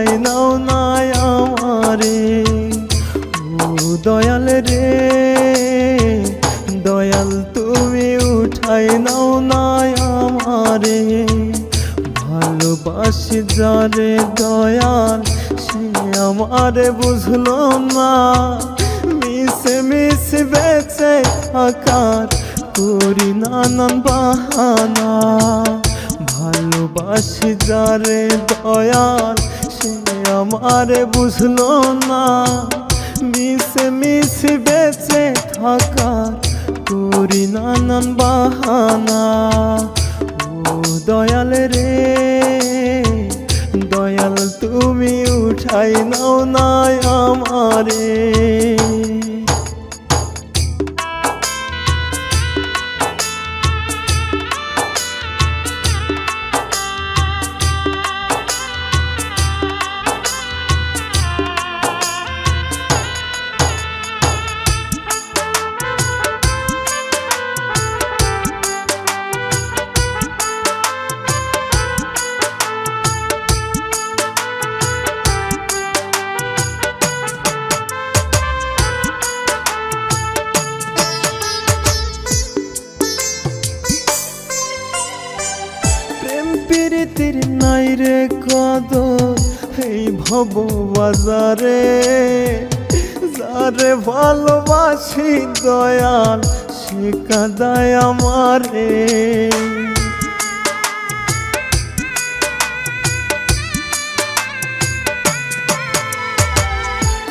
ঠাই নাও নাই আমারে। ও দয়াল রে, দয়াল তুমি উঠাই নাও নাই আমারে। ভালোবাসি যারে দয়াল, সে আমারে বুঝলো না। মিশে মিশে বেছে আকার করি নানান বাহানা। ভালোবাসি যারে দয়াল আমারে বুঝলো না। মিশে মিশে বেঁচে থাকার করি নানান বাহানা। ও দয়াল রে, দয়াল তুমি উঠাই নাও নাই আমারে। প্রীতির নাই রে কদ এই ভব বাজারে যারে ভালোবাসি দয়াল, সে কাদায় আমারে।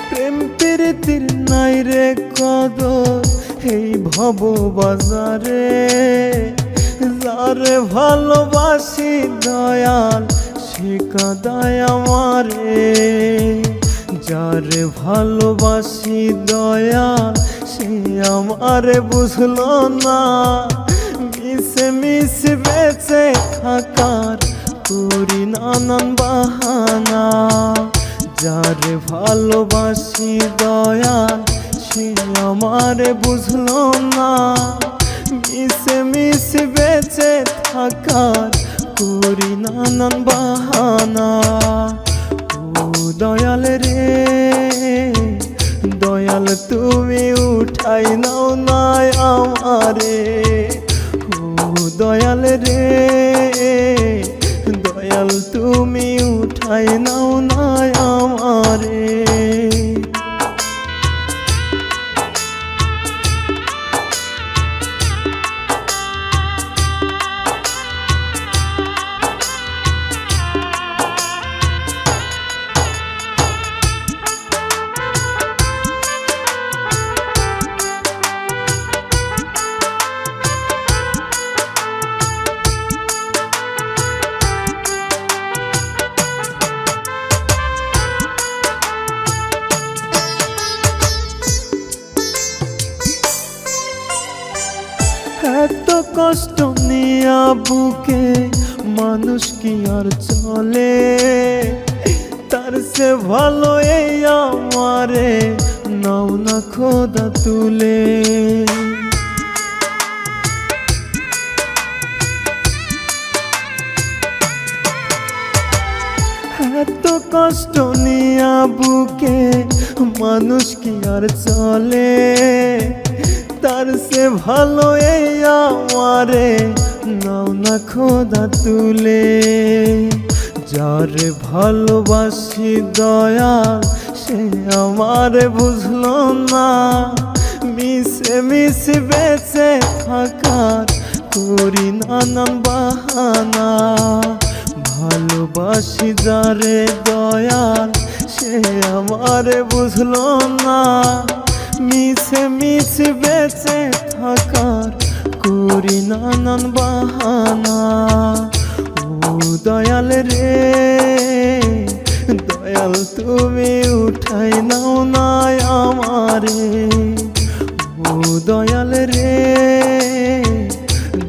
প্রীতির নাই রে কদ এই ভব বাজারে যারে ভালোবাসি দয়াল, সে কাদায় আমারে। যারে ভালোবাসি দয়াল, সে আমারে বুঝলো না। মিশে মিশে বেঁচে থাকার করি নানান বাহানা। যারে ভালোবাসি দয়াল, সে আমারে বুঝলো না। মিশে মিশে বেঁচে থাকার করি নানান বাহানা। ও দয়াল রে, দয়াল তুমি উঠাই নাও নাই আমারে। ও দয়াল রে, দয়াল তুমি উঠাই নাও নাই আর চলে, তার সে ভালো এই আমারে, নাও না খোদা তুলে। এত কষ্ট নিয়া বুকে মানুষ কি আর চলে? তার সে ভালো এই আমারে নাও না খোদা তুলে। যারে ভালোবাসি দয়া, সে আমারে বুঝল না। মিশে মিশে বেঁচে থাকার করি নানান বাহানা। ভালোবাসি যারে দয়াল সে আমারে বুঝল না। মিশে মিশে বেঁচে থাকার করি নানান বাহানা। ও দয়াল রে, দয়াল তুমি উঠাই নাও নাই আমারে। ও দয়াল রে,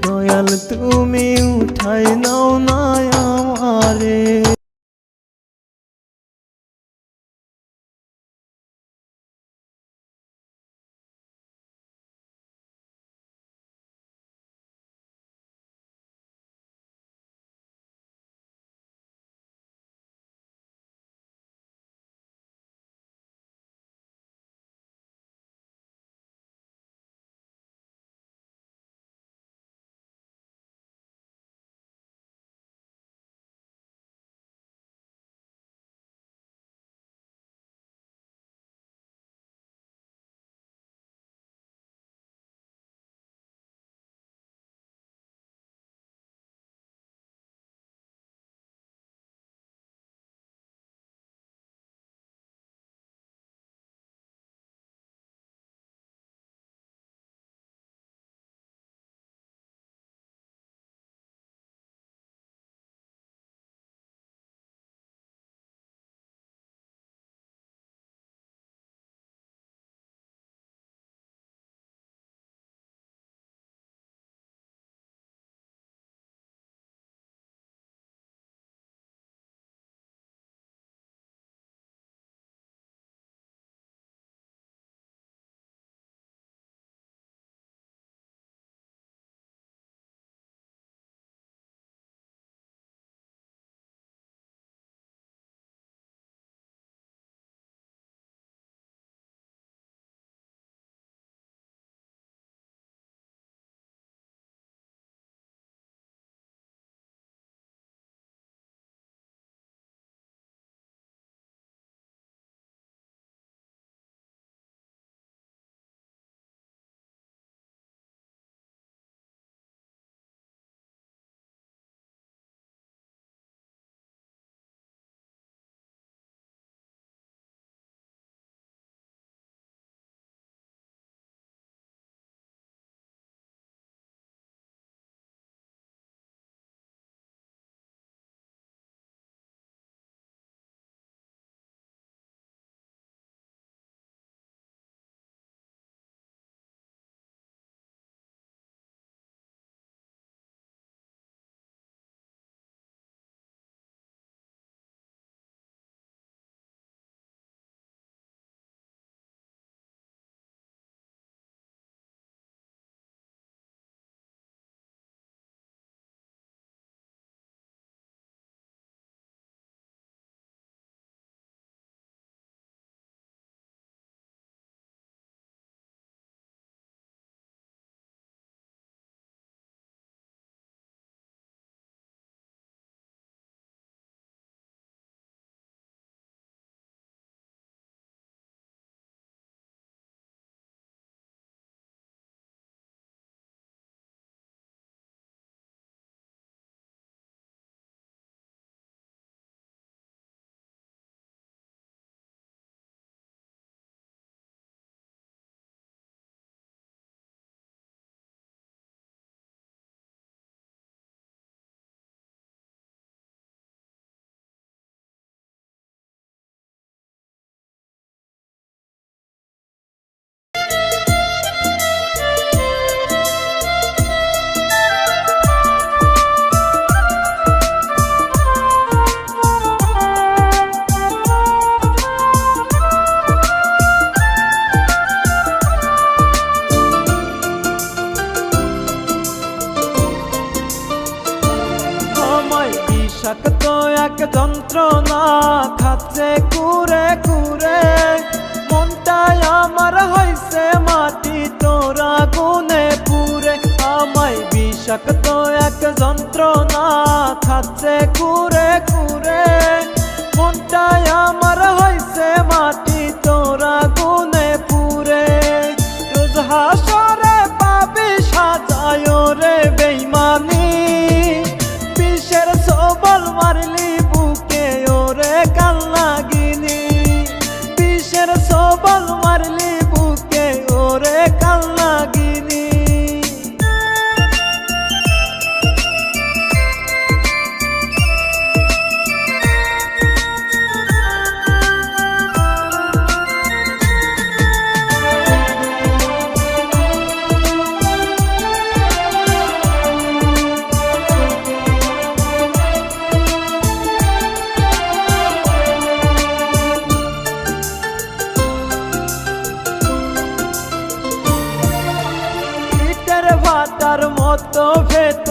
দয়াল তুমি উঠাই নাও নাই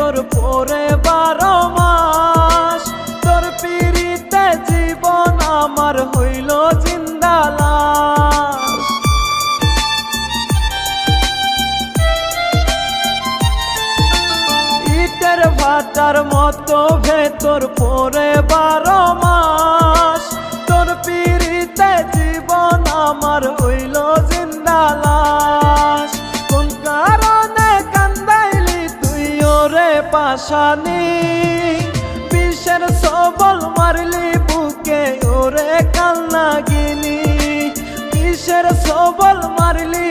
ভেতর পরে বারো মাস, তোর পিড়িতে জীবন আমার হইল জিন্দালাস ইটের ভাটার মতো ভেতর পরে বারো মাস, তোর পিড়িতে জীবন আমার হইল জিন্দালাস পাশানি। বিষের সবল মারলি বুকে ওরে কান্নাগিনি বিষের সবল মারলি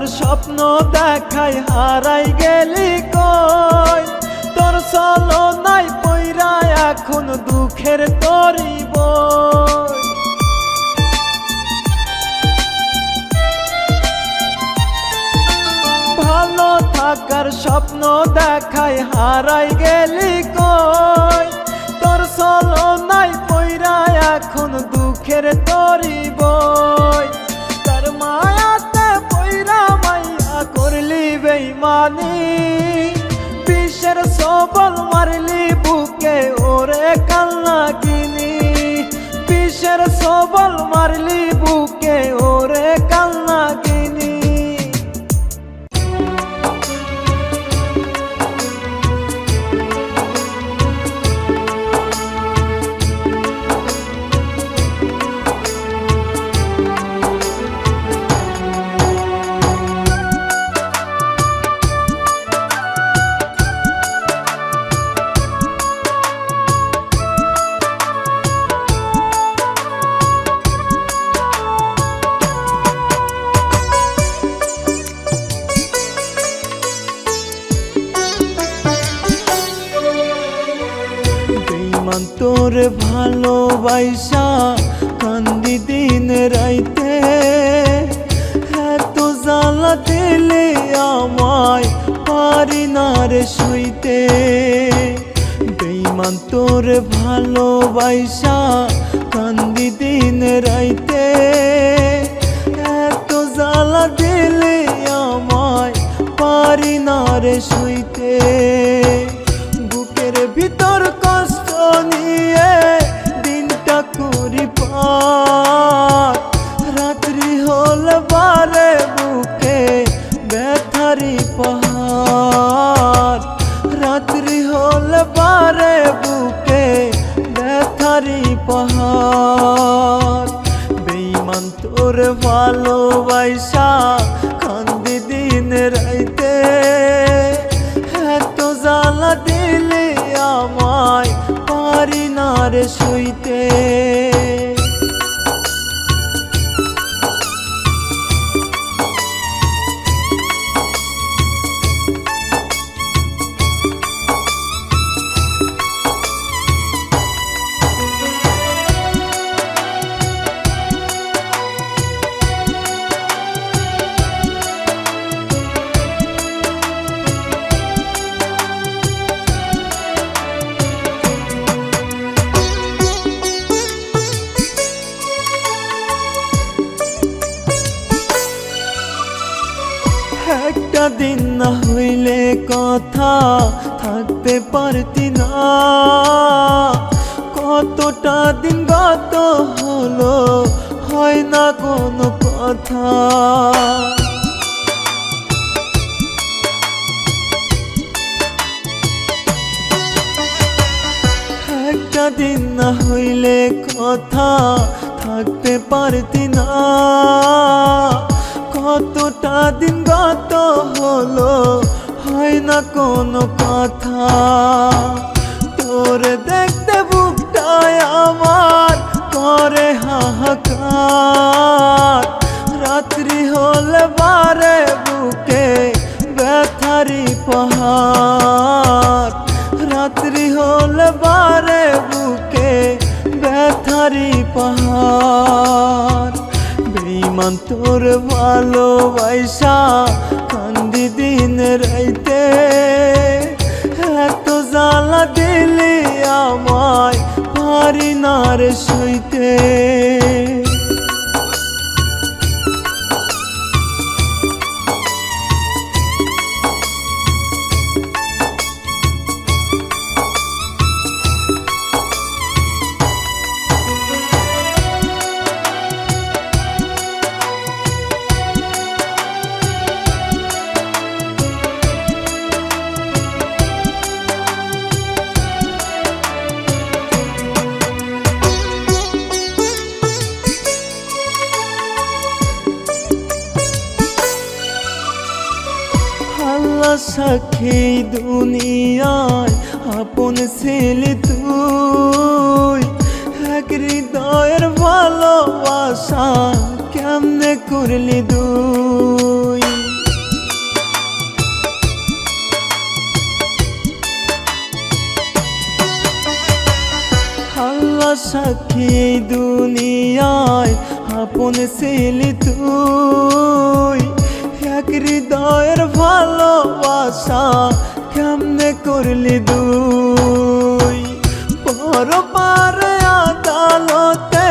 থাকার স্বপ্ন দেখাই হারাই গেলি কই? তোর চলো নাই পইরা এখন দুঃখের তরি বই। ভালো থাকার স্বপ্ন দেখাই হারাই গেলি কই? তোর চলো নাই পইরা এখন দুঃখের তরি বেইমানি বিশ্বের সবল মারলি বুকে ওরে কান্না কিনি বিশ্বের সবল মারলি বেইমান তোর ভালোবাসা কান্দি দিন রাইতে। এত জ্বালা দিলে আমায় পারি না রে শুইতে। বেইমান তোর ভালোবাসা কান্দি দিন রাইতে। এত জ্বালা দিলে আমায় পারি না রে শুইতে। পাহাড় বেইমান তোর ভালোবাসা কান্দি দিন রাইতে। এত জ্বালা দিলে আমায় পারি না রে শুইতে একটা দিন না হইলে কথা থাকতে পারতি না। কতটা দিন গত হলো, হয় না কোনো কথা? তোর দেখতে বুকটায় আমার করে হাহাকার। রাত্রি হলে বারে বুকে ব্যথারি পাহাড় ব্যথারি পাহাড়। বেইমান তোর ভালোবাসা কান্দি দিন রাইতে। এত জ্বালা দিলি আমায় পারি না রে সইতে। আল্লাহ সাক্ষী দুনিয়ায়, আপন ছেলে তুই। এক হৃদয়ের ভালোবাসা কেমনে করলি দুই? আল্লাহ সাক্ষী দুনিয়ায়, আপন ছেলে তুই। হৃদয়ের ভালোবাসা কেমনে করলি দুই? পর পারে আদালতে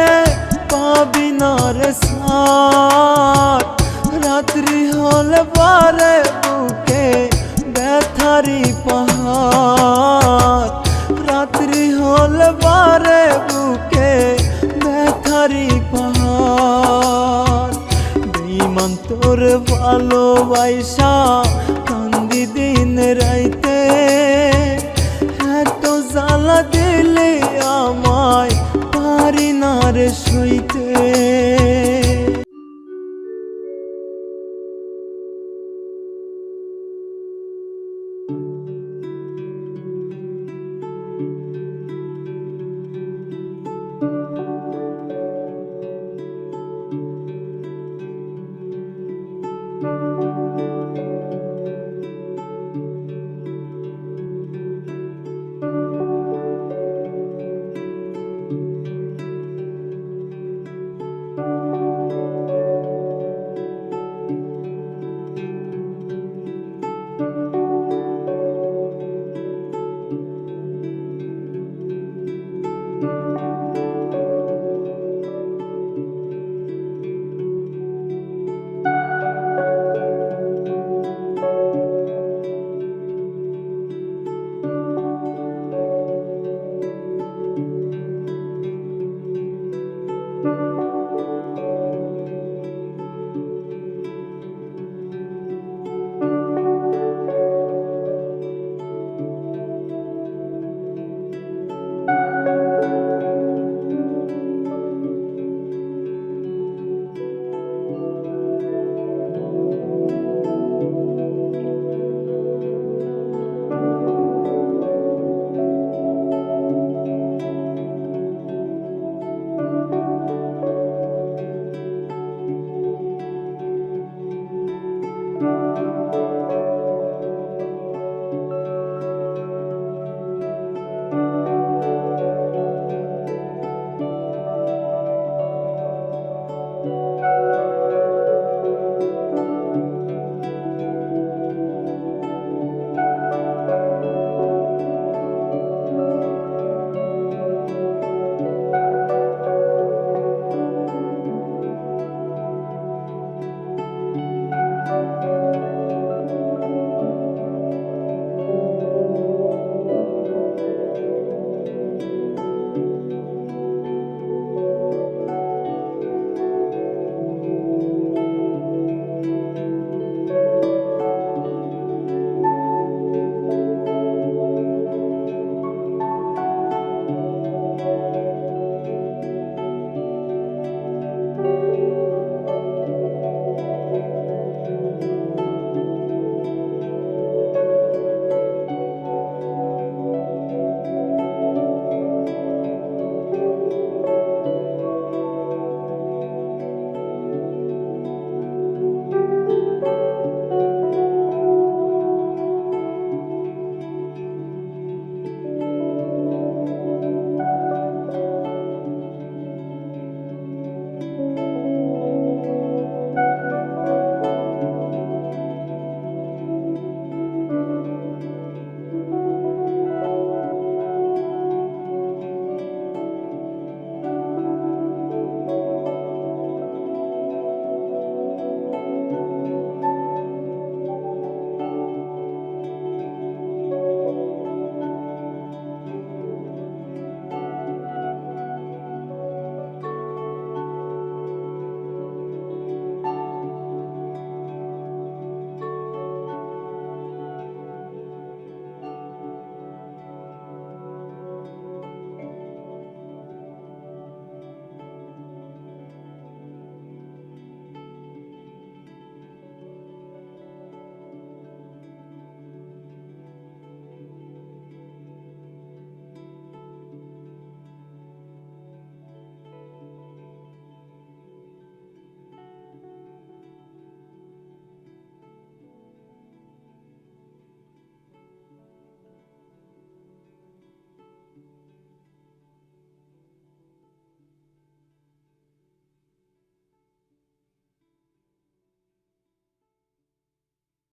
পাবি না রাত্রি হলে বারে ভালোবাসা কান্দি দিন রাইতে।